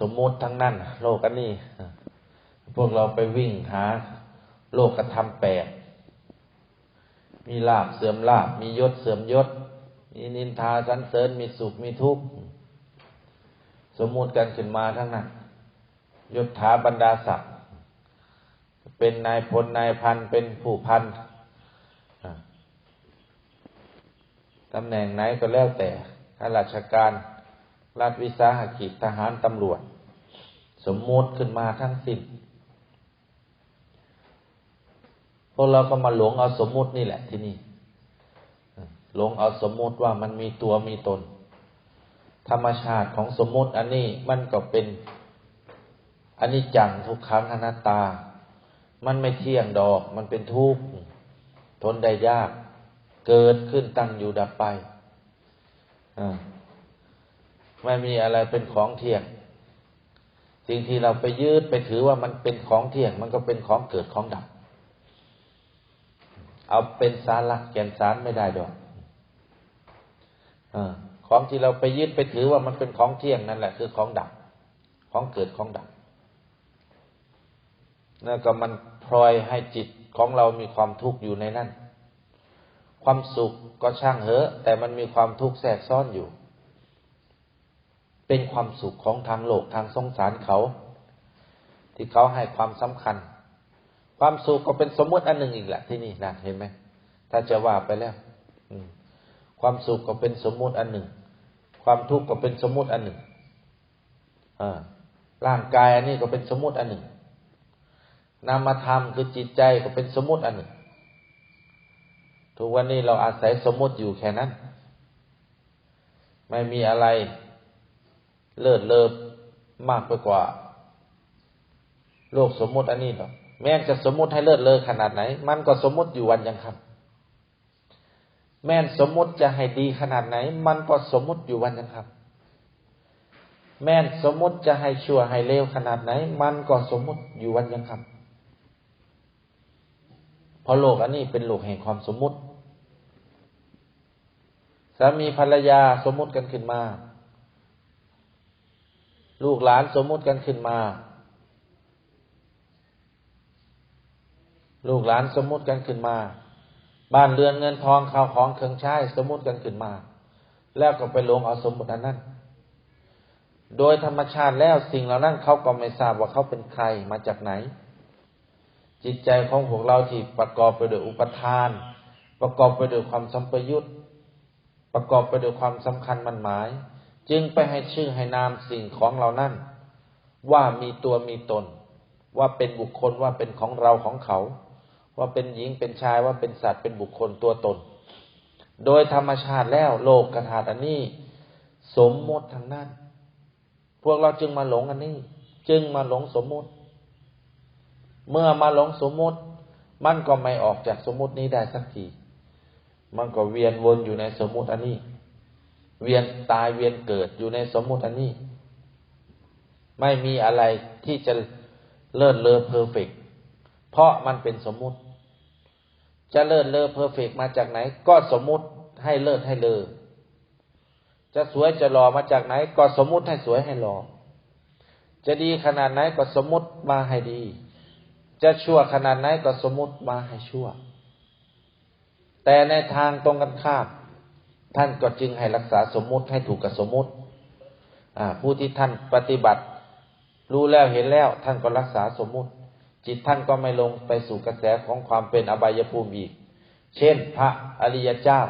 สมมติทั้งนั้น โลกอันนี้ พวกเราไปวิ่งหา โลกกระทำแปลกมีลาบเสื่อมลาบ มียศเสื่อมยศ มีนินทาสรรเสริญ มีสุข มีทุกข์ สมมุติกันขึ้นมาทั้งนั้น ยศถาบรรดาศักดิ์ เป็นนายพลนายพัน เป็นผู้พัน ตำแหน่งไหนก็แล้วแต่ข้าราชการ รัฐวิสาหกิจทหารตำรวจ สมมุติขึ้นมาทั้งสิ้นพวกเราก็มาหลงเอาสมมุตินี่แหละที่นี่หลงเอาสมมุติว่ามันมีตัวมีตน ธรรมชาติของสมมุติอันนี้มันก็เป็นอันนี้จังทุกครั้งอนัตตา มันไม่เที่ยงดอก มันเป็นทุกข์ทนได้ยาก เกิดขึ้นตั้งอยู่ดับไป ไม่มีอะไรเป็นของเที่ยง สิ่งที่เราไปยืดไปถือว่ามันเป็นของเที่ยง มันก็เป็นของเกิดของดับ เอาเป็นสาระแก่นสารไม่ได้ดอกอของที่เราไปยึดไปถือว่ามันเป็นของเที่ยงนั่นแหละคือของดับ ของเกิดของดับนั่นก็มันพลอยให้จิตของเรามีความทุกข์อยู่ในนั้น ความสุขก็ช่างเหอะ แต่มันมีความทุกข์แทรกซ้อนอยู่ เป็นความสุขของทางโลกทางสงสารเขา ที่เขาให้ความสำคัญ ความสุขก็เป็นสมมุติอันหนึ่งอีกแหละที่นี่นะเห็นไหมถ้าจะว่าไปแล้วความสุขก็เป็นสมมุติอันหนึ่ง ความทุกข์ก็เป็นสมมุติอันหนึ่งร่างกายอันนี้ก็เป็นสมมุติอันหนึ่งนามธรรมคือจิตใจก็เป็นสมมุติอันหนึ่ง ทุกวันนี้เราอาศัยสมมุติอยู่แค่นั้น ไม่มีอะไร เลิศเลอมากไปกว่า โลกสมมุติอันนี้หรอกแม้จะสมมุติให้เลิศเลอขนาดไหน มันก็สมมุติอยู่วันยังคำแม้นสมมุติจะให้ดีขนาดไหน มันก็สมมุติอยู่วันยังคำแม้นสมมุติจะให้ชั่วให้เลวขนาดไหน มันก็สมมุติอยู่วันยังคำเพราะโลกอันนี้เป็นโลกแห่งความสมมุติสามีภรรยาสมมุติกันขึ้นมา ลูกหลานสมมุติกันขึ้นมา ลูกหลานสมมุติกันขึ้นมา บ้านเรือนเงินทองข้าวของเครื่องใช้สมมุติกันขึ้นมา แล้วก็ไปลงเอาสมมติอันนั้น โดยธรรมชาติแล้วสิ่งเหล่านั้นเขาก็ไม่ทราบว่าเขาเป็นใครมาจากไหน จิตใจของพวกเราที่ประกอบไปด้วยอุปทาน ประกอบไปด้วยความสัมปยุตประกอบไปด้วยความสำคัญมันหมาย จึงไปให้ชื่อให้นามสิ่งของเหล่านั้นว่ามีตัวมีตน ว่าเป็นบุคคลว่าเป็นของเราของเขา ว่าเป็นหญิงเป็นชายว่าเป็นสัตว์เป็นบุคคลตัวตน โดยธรรมชาติแล้วโลกกระถาอันนี้ สมมติทางนั้น พวกเราจึงมาหลงอันนี้ จึงมาหลงสมมติ เมื่อมาหลงสมมติ มันก็ไม่ออกจากสมมตินี้ได้สักทีมันก็เวียนวนอยู่ในสมมติอันนี้ เวียนตายเวียนเกิดอยู่ในสมมติอันนี้ ไม่มีอะไรที่จะเลิศเลอเพอร์เฟกเพราะมันเป็นสมมุติ จะเลิศเลอเพอร์เฟกมาจากไหน ก็สมมุติให้เลิศให้เลอจะสวยจะหล่อมาจากไหน ก็สมมุติให้สวยให้หล่อจะดีขนาดไหนก็สมมุติมาให้ดี จะชั่วขนาดไหนก็สมมุติมาให้ชั่ว แต่ในทางตรงกันข้าม ท่านก็จึงให้รักษาสมมุติให้ถูกกับสมมุติผู้ที่ท่านปฏิบัติ รู้แล้วเห็นแล้ว ท่านก็รักษาสมมุติ จิตท่านก็ไม่ลงไปสู่กระแสของความเป็นอบายภูมิอีก เช่น พระอริยเจ้า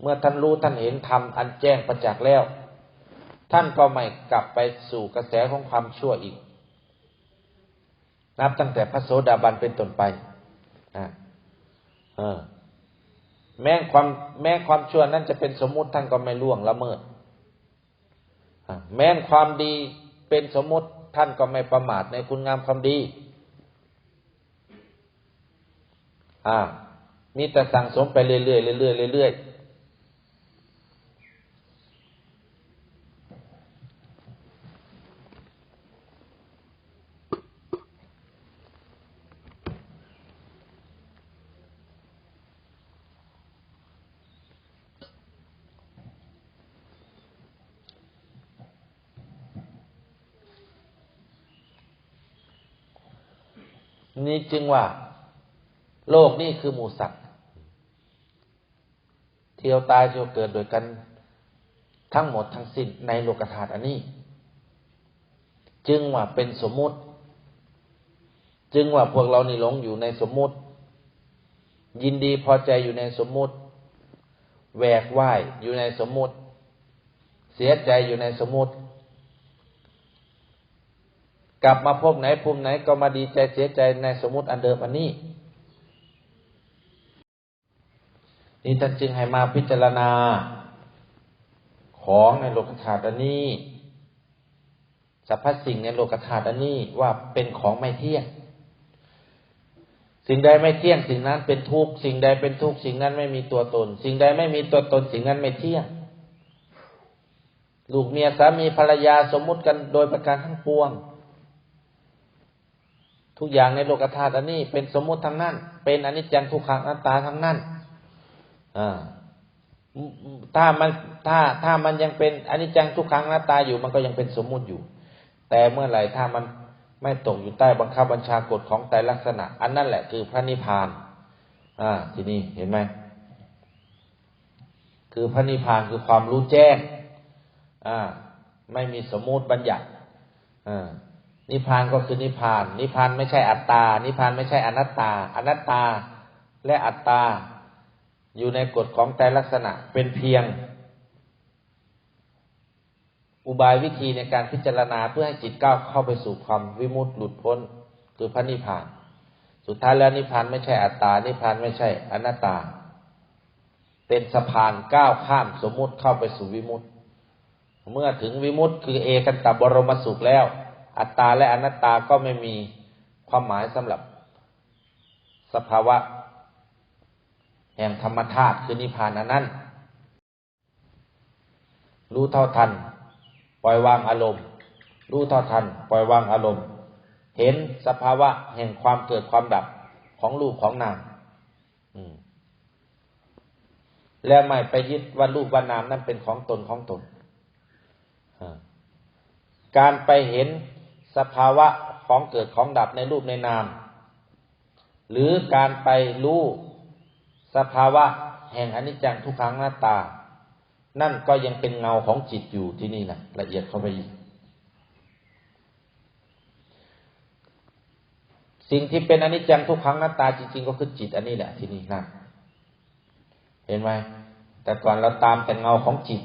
เมื่อท่านรู้ท่านเห็นธรรมอันแจ้งประจักษ์แล้ว ท่านก็ไม่กลับไปสู่กระแสของความชั่วอีก นับตั้งแต่พระโสดาบันเป็นต้นไปอ แม้ความแม้ความชั่วนั้นจะเป็นสมมุติท่านก็ไม่ล่วงละเมิดแม้ความดีเป็นสมมุติท่านก็ไม่ประมาทในคุณงามความดี อ่า มีแต่สั่งสมไปเรื่อยๆเรื่อยๆเรื่อยๆ นี่จึงว่า โลกนี่คือหมูสัตว์ เที่ยวตายเที่ยวเกิดโดยกันทั้งหมดทั้งสิ้นในโลกธาตุอันนี้ จึงว่าเป็นสมมุติ จึงว่าพวกเรานี่หลงอยู่ในสมมุติ ยินดีพอใจอยู่ในสมมุติแหวกว่ายอยู่ในสมมุติ เสียใจอยู่ในสมมุติ กลับมาพบไหนภูมิไหนก็มาดีใจเสียใจในสมมติอันเดิมอันนี้ นี่ท่านจึงให้มาพิจารณา ของในโลกธาตุอันนี้สรรพสิ่งในโลกธาตุอันนี้ว่าเป็นของไม่เที่ยง สิ่งใดไม่เที่ยง สิ่งนั้นเป็นทุกข์สิ่งใดเป็นทุกข์สิ่งนั้นไม่มีตัวตน สิ่งใดไม่มีตัวตน สิ่งนั้นไม่เที่ยง ลูกเมียสามีภรรยาสมมุติกันโดยประการทั้งปวง ทุกอย่างในโลกธาตุอันนี้เป็นสมมุติทั้งนั้น เป็นอนิจจังทุกขังอนัตตาทั้งนั้นอ่าถ้ามันถ้าถ้ามันยังเป็นอนิจจังทุกขังอนัตตาอยู่มันก็ยังเป็นสมมุติอยู่ แต่เมื่อไหร่ถ้ามันไม่ตกอยู่ใต้บังคับบัญชากฎของแต่ลักษณะ อันนั่นแหละคือพระนิพพาน อ่า ทีนี้เห็นไหมคือพระนิพพานคือความรู้แจ้ง อ่า ไม่มีสมมุติบัญญัติ อ่า นิพพานก็คือนิพพาน นิพพานไม่ใช่อัตตา นิพพานไม่ใช่อนัตตา อนัตตาและอัตตา อยู่ในกฎของแต่ลักษณะเป็นเพียง อุบายวิธีในการพิจารณาเพื่อให้จิตก้าวเข้าไปสู่ความวิมุตติหลุดพ้น คือพระนิพพาน สุดท้ายแล้วนิพพานไม่ใช่อัตตา นิพพานไม่ใช่อนัตตา เป็นสะพานก้าวข้ามสมมุติเข้าไปสู่วิมุตติ เมื่อถึงวิมุตติคือเอกันตบรมสุขแล้ว อัตตาและอนัตตาก็ไม่มีความหมายสำหรับสภาวะ แห่งธรรมธาตุคือนิพพานอนนั้น รู้เท่าทัน ปล่อยวางอารมณ์ รู้เท่าทัน ปล่อยวางอารมณ์ เห็นสภาวะแห่งความเกิดความดับของรูปของนามแล้วไม่ไปยึดว่ารูปว่านามนั้นเป็นของตนของตน การไปเห็น สภาวะของเกิดของดับในรูปในนาม หรือการไปรู้สภาวะแห่งอนิจจังทุกขังหน้าตา นั่นก็ยังเป็นเงาของจิตอยู่ที่นี่นะละเอียดเข้าไปอีก สิ่งที่เป็นอนิจจังทุกขังหน้าตาจริง ๆ ก็คือจิตอันนี้แหละที่นี่นะเห็นไหมแต่ก่อนเราตามแต่เงาของจิต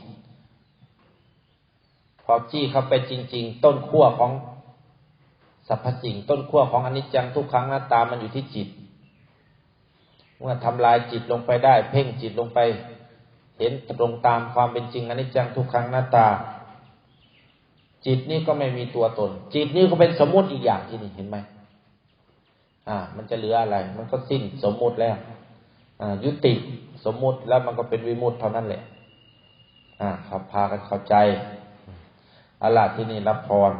พอจี้เข้าไปจริง ๆ ต้นขั้วของ สรรพสิ่งต้นขั้วของอนิจจังทุกขังหน้าตามันอยู่ที่จิต เมื่อทำลายจิตลงไปได้ เพ่งจิตลงไป เห็นตรงตามความเป็นจริงอนิจจังทุกขังหน้าตา จิตนี่ก็ไม่มีตัวตน จิตนี่ก็เป็นสมมุติอีกอย่างที่นี่เห็นไหมอ่า มันจะเหลืออะไร มันก็สิ้นสมมุติแล้วอ่ายุติสมมุติแล้วมันก็เป็นวิมุติเท่านั้นแหละ อ่าครับพากันเข้าใจอาลาที่นี่รับพร